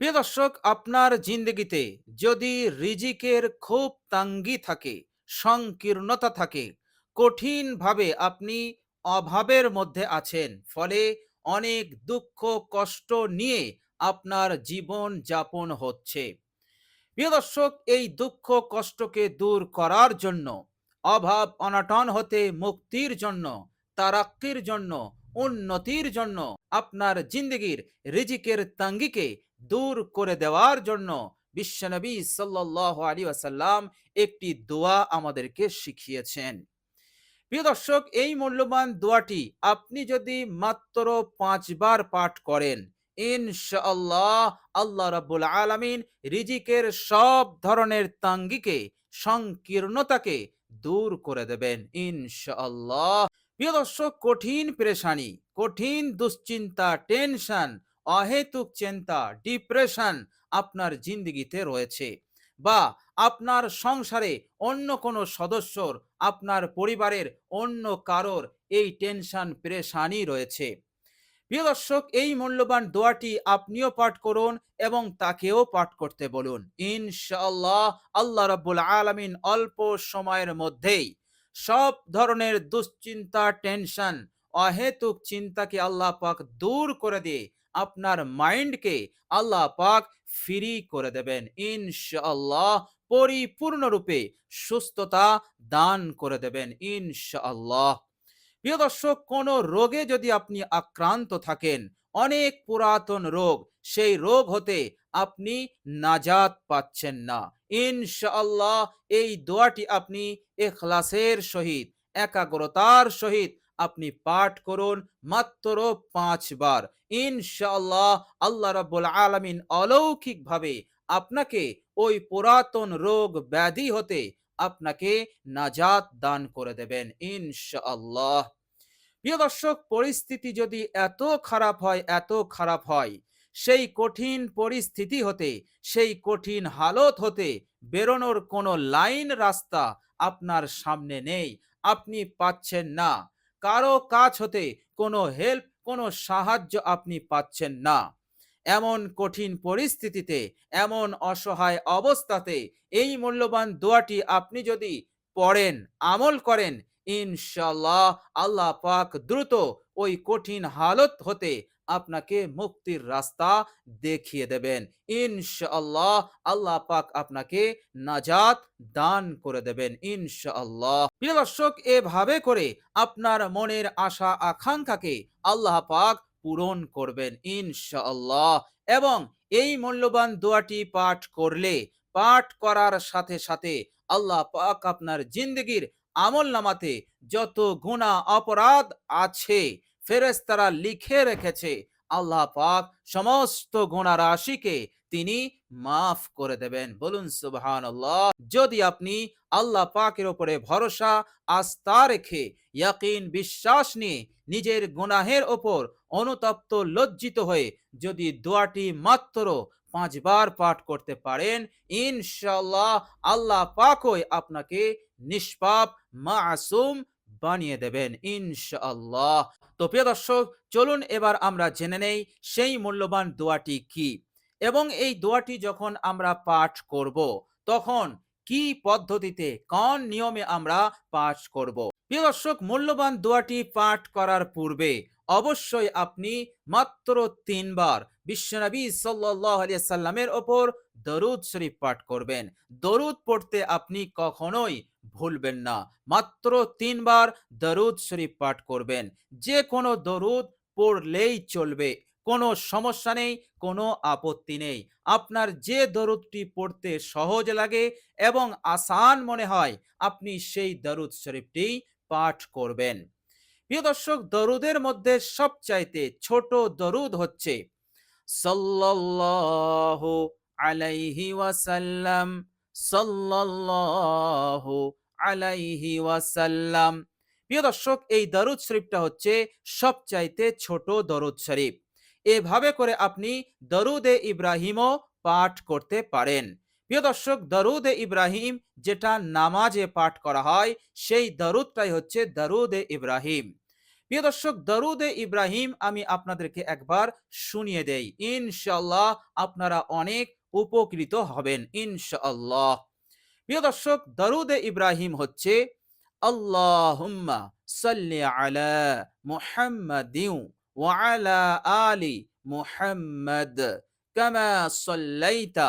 প্রিয় দর্শক, আপনার জিন্দগিতে যদি রিজিকের খুব তাঙ্গি থাকে, সংকীর্ণতা থাকে, কঠিনভাবে আপনি অভাবের মধ্যে আছেন, ফলে অনেক দুঃখ, কষ্ট নিয়ে আপনার জীবন যাপন হচ্ছে। প্রিয় দর্শক, এই দুঃখ, কষ্টকে দূর করার জন্য, অভাব অনাটন হতে, মুক্তির জন্য তারাক্কির জন্য, উন্নতির জন্য আপনার জিন্দগির রিজিকের তাঙ্গিকে দূর করে দেওয়ার জন্য বিশ্বনবী সাল্লাহ আলী আসাল্লাম একটি দোয়া আমাদেরকে শিখিয়েছেন। প্রিয় দর্শক, এই মূল্যবান দোয়াটি আপনি যদি মাত্র পাঁচবার পাঠ করেন, ইনশাআল্লাহ আল্লাহ রাব্বুল আলামিন রিজিকের সব ধরনের তাঙ্গিকে, সংকীর্ণতাকে দূর করে দেবেন, ইনশাআল্লাহ। প্রিয় দর্শক, কঠিন পেরেশানি, কঠিন দুশ্চিন্তা, টেনশন অহেতুক চিন্তা ডিপ্রেশন আপনার জিন্দগিতে রয়েছে বা আপনার সংসারে অন্য কোনো সদস্যর, আপনার পরিবারের অন্য কারোর এই টেনশন পেরেশানি রয়েছে। প্রিয় দর্শক, এই মূল্যবান দোয়াটি আপনিও পাঠ করুন এবং তাকেও পাঠ করতে বলুন। ইনশাআল্লাহ আল্লাহ রাব্বুল আলামিন অল্প সময়ের মধ্যেই সব ধরনের দুশ্চিন্তা টেনশন অহেতুক চিন্তাকে আল্লাহ পাক দূর করে দিয়ে আপনার মাইন্ডকে আল্লাহ পাক ফ্রি করে দেবেন। ইনশাআল্লাহ পরিপূর্ণরূপে সুস্থতা দান করে দেবেন। ইনশাআল্লাহ। প্রিয় দর্শক, কোন রোগে যদি আপনি আক্রান্ত থাকেন, অনেক পুরাতন রোগ, সেই রোগ হতে আপনি নাজাত পাচ্ছেন না। ইনশাআল্লাহ এই দোয়াটি আপনি এখলাসের সহিত, একাগ্রতার সহিত আপনি পাঠ করুন মাত্র পাঁচবার ইনশাআল্লাহ আল্লাহ রাব্বুল আলামিন অলৌকিকভাবে আপনাকে ওই পুরাতন রোগ ব্যাধি হতে আপনাকে নাজাত দান করে দেবেন ইনশাআল্লাহ। প্রিয় দর্শক, পরিস্থিতি যদি এত খারাপ হয়, এত খারাপ হয়, সেই কঠিন পরিস্থিতি হতে, সেই কঠিন হালত হতে বেরোনোর কোনো লাইন রাস্তা আপনার সামনে নেই। আপনি পাচ্ছেন না। কারও কাজ হতে কোনো হেল্প কোনো সাহায্য আপনি পাচ্ছেন না। এমন কঠিন পরিস্থিতিতে, এমন অসহায় অবস্থাতে এই মূল্যবান দোয়াটি আপনি যদি পড়েন, আমল করেন ইনশাল্লাহ আল্লাহ পাক দ্রুত ওই কঠিন হালত হতে আপনাকে মুক্তির রাস্তা দেখিয়ে দেবেন। ইনশাআল্লাহ আল্লাহ পাক আপনাকে নাজাত দান করে দেবেন, ইনশাআল্লাহ। প্রিয় দর্শক, এভাবে করে আপনার মনের আশা আকাঙ্ক্ষাকে আল্লাহ পাক পূরণ করবেন, ইনশাআল্লাহ। এবং এই মূল্যবান দোয়াটি পাঠ করলে, পাঠ করার সাথে সাথে আল্লাহ পাক আপনার জিন্দগির আমল নামাতে যত গুণা অপরাধ আছে ফেরেস্তারা লিখে রেখেছে, আল্লাহ পাক সমস্ত গুণা রাশিকে তিনি মাফ করে দেবেন। বলুন সুবহান যদি আপনি আল্লাহ পাকের ওপরে ভরসা, আস্থা রেখে ইয়াকিন বিশ্বাস নিয়ে নিজের গুনাহের ওপর অনুতপ্ত, লজ্জিত হয়ে যদি দোয়াটি মাত্র পাঁচবার পাঠ করতে পারেন ইনশাল্লাহ আল্লাহ পাকই আপনাকে নিষ্পাপ, মাসুম বানিয়ে দেবেন, ইনশাআল্লাহ। তো প্রিয় দর্শক, চলুন এবার আমরা জেনে নেই সেই মূল্যবান দোয়াটি কি এবং এই দোয়াটি যখন আমরা পাঠ করব, তখন কি পদ্ধতিতে, কোন নিয়মে আমরা পাঠ করব? প্রিয় দর্শক, মূল্যবান দোয়াটি পাঠ করার পূর্বে অবশ্যই আপনি মাত্র তিনবার বিশ্বনবী সাল্লাহ সাল্লামের ওপর দরুদ শরীফ পাঠ করবেন। দরুদ পড়তে আপনি কখনোই ভুলবেন না। মাত্র তিনবার দরুদ শরীফ পাঠ করবেন। যে কোনো দরুদ পড়লেই চলবে। কোনো সমস্যা নেই, কোনো আপত্তি নেই। আপনার যে দরুদটি পড়তে সহজ লাগে এবং আসান মনে হয়, আপনি সেই দরুদ শরীফটি পাঠ করবেন। প্রিয় দর্শক, দরুদের মধ্যে সবচাইতে ছোট দরুদ হচ্ছে সাল্লাল্লাহু আলাইহি ওয়াসাল্লাম, সাল্লাল্লাহু আলাইহি ওয়াসাল্লাম। প্রিয় দর্শক, এই দরুদ শরীফটা হচ্ছে সবচাইতে ছোট দরুদ শরীফ। এভাবে করে আপনি দরুদে ইব্রাহিমও পাঠ করতে পারেন। প্রিয় দর্শক এ ইব্রাহিম যেটা নামাজে পাঠ করা হয়, সেই দরুদটাই হচ্ছে দরুদে ইব্রাহিম। প্রিয় দর্শক, দরুদে ইব্রাহিম আমি আপনাদেরকে একবার শুনিয়ে দেই। ইনশাল্লাহ আপনারা অনেক উপকৃত হবেন, ইনশাআল্লাহ। প্রিয় দর্শক, দরুদে ইব্রাহিম হচ্ছে, আল্লাহুম্মা সাল্লি আলা মুহাম্মাদিউ ওয়া আলা আলি মুহাম্মাদ কামা সাল্লাইতা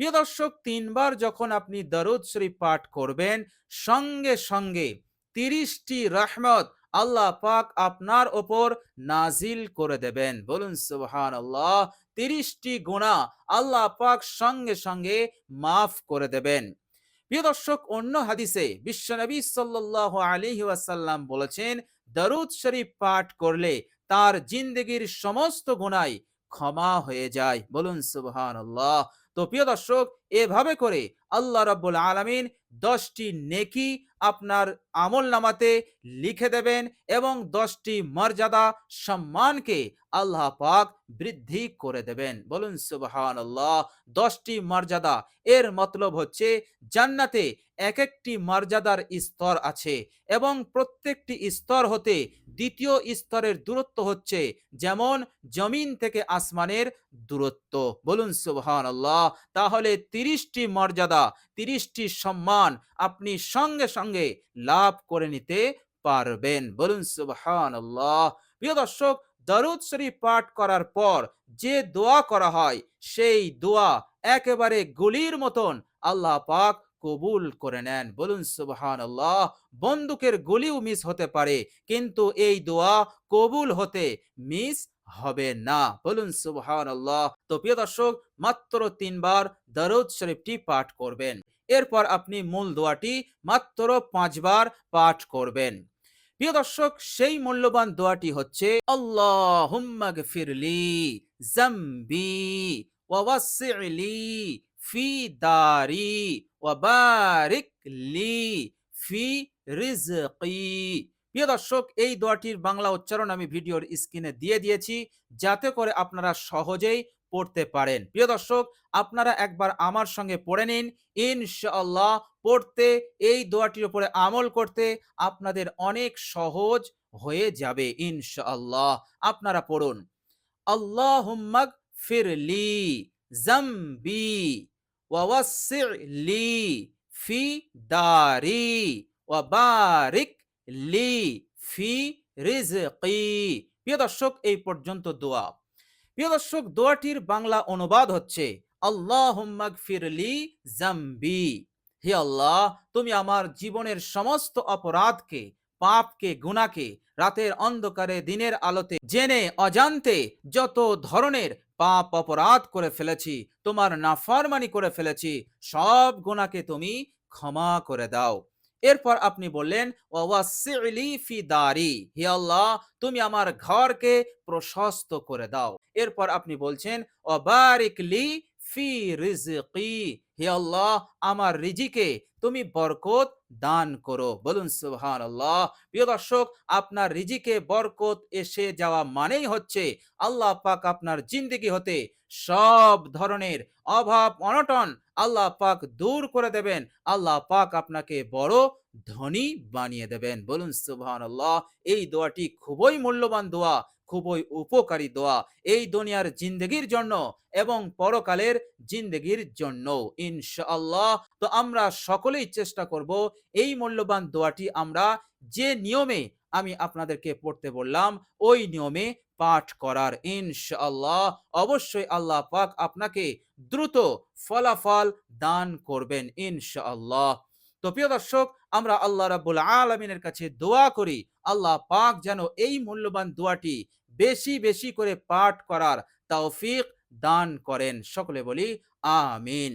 প্রিয় দর্শক, তিনবার যখন আপনি দরুদ শরীফ পাঠ করবেন, সঙ্গে সঙ্গে তিরিশটি রহমত আল্লাহ পাক আপনার ওপর নাজিল করে দেবেন। বলুন সুবহান আল্লাহ তিরিশটি গুণা আল্লাহ পাক সঙ্গে সঙ্গে মাফ করে দেবেন। প্রিয় দর্শক, অন্য হাদিসে বিশ্বনবী সাল্লাহ আলী ওয়াসাল্লাম বলেছেন, দরুদ শরীফ পাঠ করলে তার জিন্দগির সমস্ত গুণাই ক্ষমা হয়ে যায়। বলুন সুবহান আল্লাহ তো প্রিয় দর্শক এভাবে করে আল্লাহ রব্বুল আলমিন দশটি নেকি আপনার আমল নামাতে লিখে দেবেন এবং দশটি মর্যাদা সম্মানকে আল্লাহ পাক বৃদ্ধি করে দেবেন। বলুন সুবহান আল্লাহ দশটি মর্যাদা। এর মতলব হচ্ছে জান্নাতে এক একটি মর্যাদার স্তর আছে এবং প্রত্যেকটি স্তর হতে দ্বিতীয় স্তরের দূরত্ব হচ্ছে যেমন জমিন থেকে আসমানের দূরত্ব। বলুন সুবহান আল্লাহ তাহলে তিরিশটি মর্যাদা, তিরিশটি সম্মান আপনি সঙ্গে সঙ্গে লাভ করে নিতে পারবেন। বলুন সুবহান প্রিয় দর্শক, দরুদ শরীফ পাঠ করার পর যে দোয়া করা হয়, সেই দোয়া একেবারে গুলির মতন আল্লাহ পাক কবুল করে নেন। বলুন সুবহান আল্লাহ বন্দুকের গুলিও মিস হতে পারে, কিন্তু এই দোয়া কবুল হতে মিস হবে না। বলুন সুবহান আল্লাহ তো প্রিয় দর্শক, মাত্র তিনবার দরুদ শরীফটি পাঠ করবেন। এরপর আপনি মূল দোয়াটি মাত্র পাঁচবার পাঠ করবেন। প্রিয় দর্শক, সেই মূল্যবান দোয়াটি হচ্ছে, আল্লাহুম্মা গফিরলি জামবি ওয়া ওয়াসি'লি ফি দারি ওয়া বারিক লি ফি রিজকি। প্রিয় দর্শক, এই দোয়াটির বাংলা উচ্চারণ আমি ভিডিওর স্ক্রিনে দিয়ে দিয়েছি, যাতে করে আপনারা সহজেই পড়তে পারেন। প্রিয় দর্শক, আপনারা একবার আমার সঙ্গে পড়ে নিন। ইনশাআল্লাহ পড়তে, এই দোয়াটির উপরে আমল করতে আপনাদের অনেক সহজ হয়ে যাবে, ইনশাআল্লাহ। আপনারা পড়ুন। আল্লাহ আল্লাহুম্মাগ ফিরলি জামবি ওয়াওয়াসি'লি ফি দারি ওয়া বারিক লি ফি রিজকি। প্রিয় দর্শক, এই পর্যন্ত দোয়া। প্রিয় দর্শক, দোয়াটির বাংলা অনুবাদ হচ্ছে আল্লাহ ফিরলি জাম্বি। হে আল্লাহ, তুমি আমার জীবনের সমস্ত অপরাধকে, পাপকে গুনাকে রাতের অন্ধকারে, দিনের আলোতে জেনে অজান্তে যত ধরনের পাপ অপরাধ করে ফেলেছি, তোমার নাফরমানি করে ফেলেছি, সব গুনাকে তুমি ক্ষমা করে দাও। এরপর আপনি বললেন ফি দারি হে আল্লাহ, তুমি আমার ঘরকে প্রশস্ত করে দাও। এরপর আপনি বলছেন অবারিকলি ফি রিজকি হে আল্লাহ, আমার রিজিকে তুমি বরকত দান করো। বলুন সুবহান আল্লাহ প্রিয় দর্শক, আপনার রিজিকে বরকত এসে যাওয়া মানেই হচ্ছে আল্লাহ পাক আপনার জিন্দিগি হতে সব ধরনের অভাব, অনটন আল্লাহ পাক দূর করে দেবেন। আল্লাহ পাক আপনাকে বড় ধনী বানিয়ে দেবেন। বলুন সুবহান আল্লাহ এই দোয়াটি খুবই মূল্যবান দোয়া। খুবই উপকারী দোয়া। এই দুনিয়ার জিন্দগির জন্য এবং পরকালের জিন্দগির জন্য, ইনশাআল্লাহ। তো আমরা সকলেই চেষ্টা করব এই মূল্যবান দোয়াটি আমরা যে নিয়মে আমি আপনাদেরকে পড়তে বললাম, ওই নিয়মে পাঠ করার, ইনশাআল্লাহ। অবশ্যই আল্লাহ পাক আপনাকে দ্রুত ফলাফল দান করবেন, ইনশাআল্লাহ। তো প্রিয় দর্শক, আমরা আল্লাহ রাব্বুল আলামিনের কাছে দোয়া করি, আল্লাহ পাক যেন এই মূল্যবান দোয়াটি বেশি বেশি করে পাঠ করার তৌফিক দান করেন। সকলে বলি, আমিন।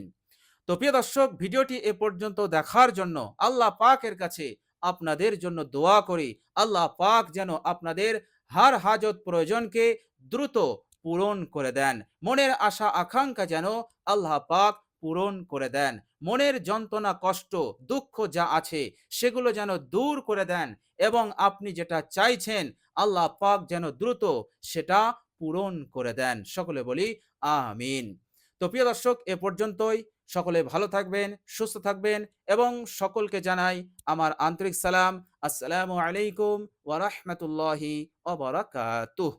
তো প্রিয় দর্শক, ভিডিওটি এ পর্যন্ত দেখার জন্য আল্লাহ পাকের কাছে আপনাদের জন্য দোয়া করি। আল্লাহ পাক যেন আপনাদের হার হাজত প্রয়োজনকে দ্রুত পূরণ করে দেন। মনের আশা, আকাঙ্ক্ষা যেন আল্লাহ পাক পূরণ করে দেন। মনের যন্ত্রণা, কষ্ট, দুঃখ যা আছে সেগুলো যেন দূর করে দেন এবং আপনি যেটা চাইছেন আল্লাহ পাক যেন দ্রুত সেটা পূরণ করে দেন। সকলে বলি, আমিন। তো প্রিয় দর্শক, এ পর্যন্তই। সকলে ভালো থাকবেন, সুস্থ থাকবেন এবং সকলকে জানাই আমার আন্তরিক সালাম। আসসালামু আলাইকুম ওয়া রাহমাতুল্লাহি ওয়া বারাকাতুহু।